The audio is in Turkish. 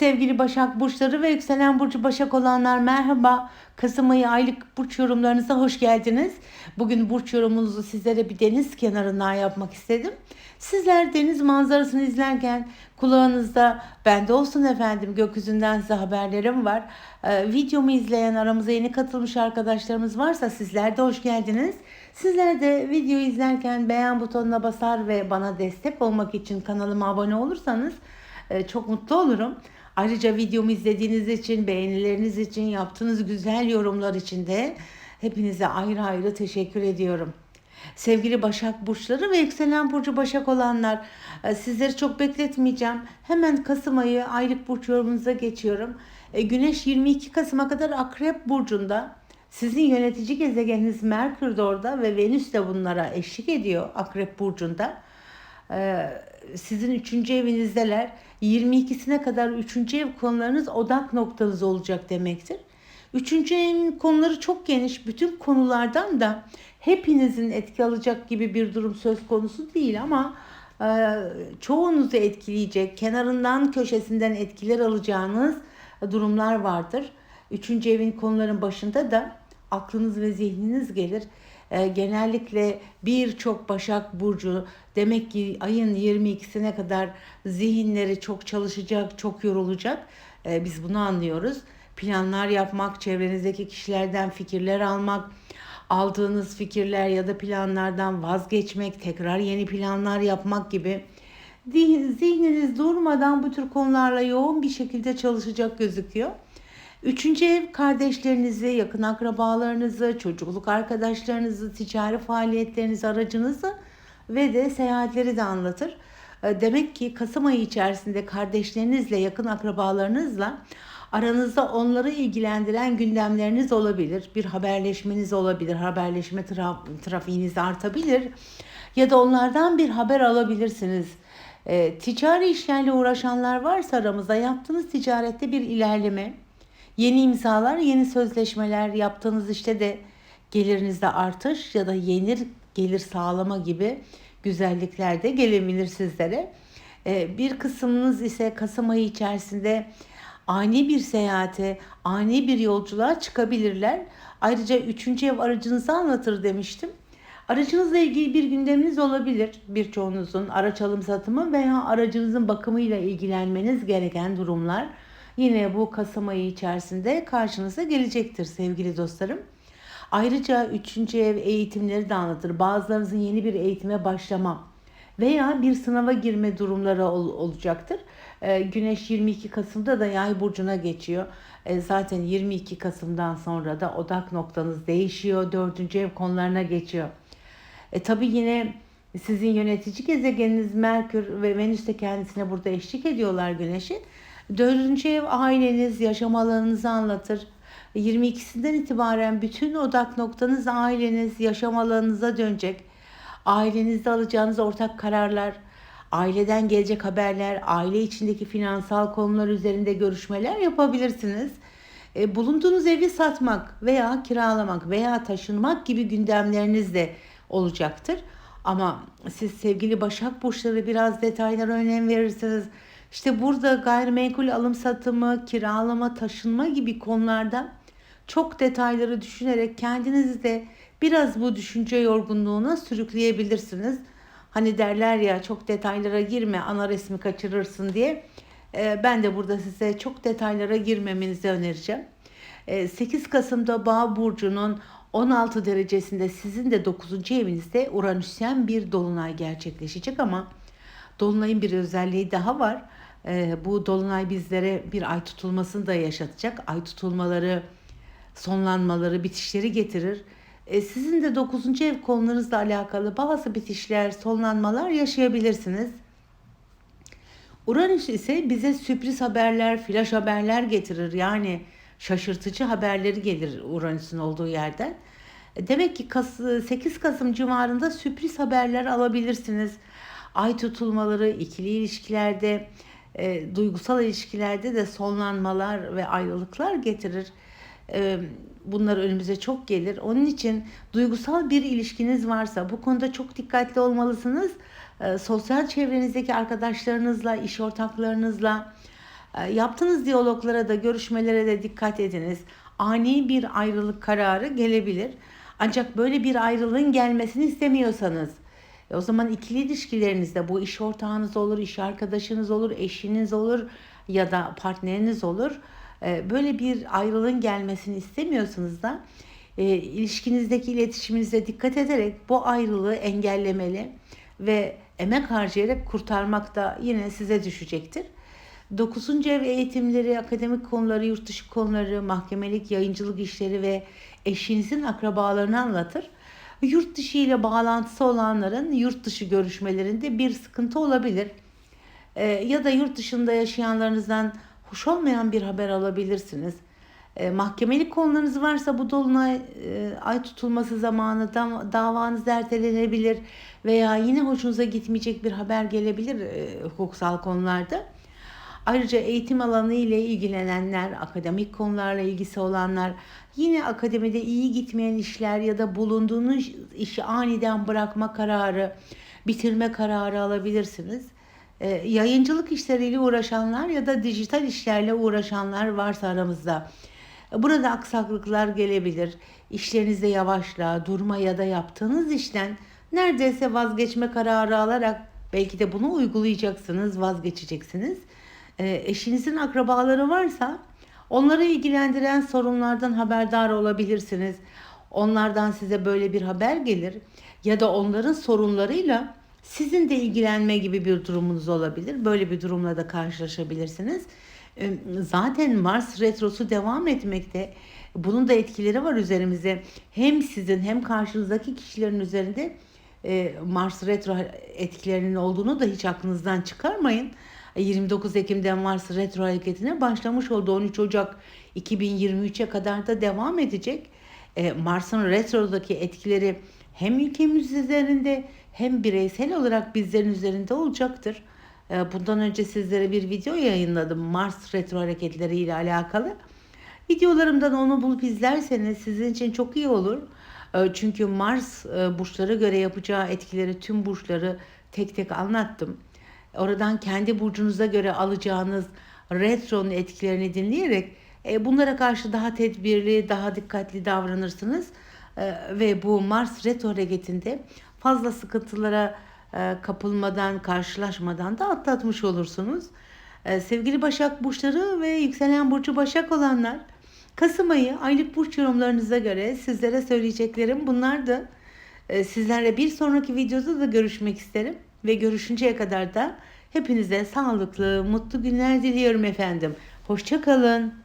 Sevgili Başak Burçları ve yükselen Burcu Başak olanlar merhaba. Kasım ayı aylık burç yorumlarınıza hoş geldiniz. Bugün burç yorumunuzu sizlere bir deniz kenarından yapmak istedim. Sizler deniz manzarasını izlerken kulağınızda bende olsun efendim gökyüzünden size haberlerim var. Ee, videomu izleyen aramıza yeni katılmış arkadaşlarımız varsa sizler de hoş geldiniz. Sizler de videoyu izlerken beğen butonuna basar ve bana destek olmak için kanalıma abone olursanız e, çok mutlu olurum. Ayrıca videomu izlediğiniz için, beğenileriniz için, yaptığınız güzel yorumlar için de hepinize ayrı ayrı teşekkür ediyorum. Sevgili Başak Burçları ve yükselen Burcu Başak olanlar e, sizleri çok bekletmeyeceğim. Hemen Kasım ayı aylık burç yorumunuza geçiyorum. E, Güneş 22 Kasım'a kadar Akrep Burcu'nda. Sizin yönetici gezegeniniz Merkür de orada ve Venüs de bunlara eşlik ediyor Akrep Burcu'nda. Ee, sizin üçüncü evinizdeler. 22'sine kadar üçüncü ev konularınız odak noktanız olacak demektir. Üçüncü evin konuları çok geniş. Bütün konulardan da hepinizin etki alacak gibi bir durum söz konusu değil ama e, çoğunuzu etkileyecek, kenarından köşesinden etkiler alacağınız durumlar vardır. Üçüncü evin konuların başında da aklınız ve zihniniz gelir. E, genellikle birçok Başak Burcu demek ki ayın 22'sine kadar zihinleri çok çalışacak, çok yorulacak. E, biz bunu anlıyoruz. Planlar yapmak, çevrenizdeki kişilerden fikirler almak, aldığınız fikirler ya da planlardan vazgeçmek, tekrar yeni planlar yapmak gibi zihniniz durmadan bu tür konularla yoğun bir şekilde çalışacak gözüküyor. Üçüncü ev kardeşlerinizi, yakın akrabalarınızı, çocukluk arkadaşlarınızı, ticari faaliyetlerinizi, aracınızı ve de seyahatleri de anlatır. E, demek ki Kasım ayı içerisinde kardeşlerinizle, yakın akrabalarınızla aranızda onları ilgilendiren gündemleriniz olabilir. Bir haberleşmeniz olabilir. Haberleşme traf- trafiğiniz artabilir. Ya da onlardan bir haber alabilirsiniz. E, ticari işlerle uğraşanlar varsa aramızda yaptığınız ticarette bir ilerleme, Yeni imzalar, yeni sözleşmeler yaptığınız işte de gelirinizde artış ya da yeni gelir sağlama gibi güzellikler de gelebilir sizlere. Ee, bir kısmınız ise Kasım ayı içerisinde ani bir seyahate, ani bir yolculuğa çıkabilirler. Ayrıca üçüncü ev aracınızı anlatır demiştim. Aracınızla ilgili bir gündeminiz olabilir. Birçoğunuzun araç alım satımı veya aracınızın bakımıyla ilgilenmeniz gereken durumlar yine bu Kasım ayı içerisinde karşınıza gelecektir sevgili dostlarım. Ayrıca 3. ev eğitimleri de anlatır. Bazılarınızın yeni bir eğitime başlama veya bir sınava girme durumları ol, olacaktır. Ee, Güneş 22 Kasım'da da Yay burcuna geçiyor. Ee, zaten 22 Kasım'dan sonra da odak noktanız değişiyor. 4. ev konularına geçiyor. E tabi yine sizin yönetici gezegeniniz Merkür ve Venüs de kendisine burada eşlik ediyorlar Güneş'in. Dördüncü ev aileniz, yaşam alanınızı anlatır. 22'sinden itibaren bütün odak noktanız aileniz, yaşam alanınıza dönecek. Ailenizde alacağınız ortak kararlar, aileden gelecek haberler, aile içindeki finansal konular üzerinde görüşmeler yapabilirsiniz. E, bulunduğunuz evi satmak veya kiralamak veya taşınmak gibi gündemleriniz de olacaktır. Ama siz sevgili Başak Burçları biraz detaylara önem verirseniz işte burada gayrimenkul alım satımı, kiralama, taşınma gibi konularda çok detayları düşünerek kendinizi de biraz bu düşünce yorgunluğuna sürükleyebilirsiniz. Hani derler ya çok detaylara girme ana resmi kaçırırsın diye. Ee, ben de burada size çok detaylara girmemenizi önereceğim. 8 ee, Kasım'da Bağ Burcu'nun 16 derecesinde sizin de 9. evinizde Uranüsyen bir dolunay gerçekleşecek ama dolunayın bir özelliği daha var. E, bu dolunay bizlere bir ay tutulmasını da yaşatacak. Ay tutulmaları, sonlanmaları, bitişleri getirir. E, sizin de 9. ev konularınızla alakalı bazı bitişler, sonlanmalar yaşayabilirsiniz. Uranüs ise bize sürpriz haberler, flash haberler getirir. Yani şaşırtıcı haberleri gelir Uranüs'ün olduğu yerden. E, demek ki 8 Kasım civarında sürpriz haberler alabilirsiniz. Ay tutulmaları, ikili ilişkilerde, e, duygusal ilişkilerde de sonlanmalar ve ayrılıklar getirir. E, bunlar önümüze çok gelir. Onun için duygusal bir ilişkiniz varsa bu konuda çok dikkatli olmalısınız. E, sosyal çevrenizdeki arkadaşlarınızla, iş ortaklarınızla E, yaptığınız diyaloglara da görüşmelere de dikkat ediniz. Ani bir ayrılık kararı gelebilir. Ancak böyle bir ayrılığın gelmesini istemiyorsanız e, o zaman ikili ilişkilerinizde bu iş ortağınız olur, iş arkadaşınız olur, eşiniz olur ya da partneriniz olur. E, böyle bir ayrılığın gelmesini istemiyorsanız da e, ilişkinizdeki iletişiminize dikkat ederek bu ayrılığı engellemeli ve emek harcayarak kurtarmak da yine size düşecektir. 9. ev eğitimleri, akademik konuları, yurt dışı konuları, mahkemelik, yayıncılık işleri ve eşinizin akrabalarını anlatır. Yurt dışı ile bağlantısı olanların yurt dışı görüşmelerinde bir sıkıntı olabilir. Ee, ya da yurt dışında yaşayanlarınızdan hoş olmayan bir haber alabilirsiniz. E, mahkemelik konularınız varsa bu dolunay e, ay tutulması zamanı da, davanız ertelenebilir veya yine hoşunuza gitmeyecek bir haber gelebilir e, hukuksal konularda. Ayrıca eğitim alanı ile ilgilenenler, akademik konularla ilgisi olanlar, yine akademide iyi gitmeyen işler ya da bulunduğunuz işi aniden bırakma kararı, bitirme kararı alabilirsiniz. Ee, yayıncılık işleriyle uğraşanlar ya da dijital işlerle uğraşanlar varsa aramızda. Burada aksaklıklar gelebilir. İşlerinizde yavaşla, durma ya da yaptığınız işten neredeyse vazgeçme kararı alarak belki de bunu uygulayacaksınız, vazgeçeceksiniz. E, eşinizin akrabaları varsa onları ilgilendiren sorunlardan haberdar olabilirsiniz. Onlardan size böyle bir haber gelir ya da onların sorunlarıyla sizin de ilgilenme gibi bir durumunuz olabilir. Böyle bir durumla da karşılaşabilirsiniz. E, zaten Mars retrosu devam etmekte. Bunun da etkileri var üzerimize. Hem sizin hem karşınızdaki kişilerin üzerinde e, Mars retro etkilerinin olduğunu da hiç aklınızdan çıkarmayın. 29 Ekim'den Mars retro hareketine başlamış oldu. 13 Ocak 2023'e kadar da devam edecek. E, Mars'ın retrodaki etkileri hem ülkemiz üzerinde hem bireysel olarak bizlerin üzerinde olacaktır. E, bundan önce sizlere bir video yayınladım Mars retro hareketleri ile alakalı. Videolarımdan onu bulup izlerseniz sizin için çok iyi olur. E, çünkü Mars e, burçlara göre yapacağı etkileri tüm burçları tek tek anlattım. Oradan kendi burcunuza göre alacağınız retronun etkilerini dinleyerek e, bunlara karşı daha tedbirli, daha dikkatli davranırsınız. E, ve bu Mars retro hareketinde fazla sıkıntılara e, kapılmadan, karşılaşmadan da atlatmış olursunuz. E, sevgili Başak burçları ve yükselen burcu Başak olanlar, Kasım ayı aylık burç yorumlarınıza göre sizlere söyleyeceklerim bunlardı. E, sizlerle bir sonraki videoda da görüşmek isterim ve görüşünceye kadar da hepinize sağlıklı, mutlu günler diliyorum efendim. Hoşçakalın.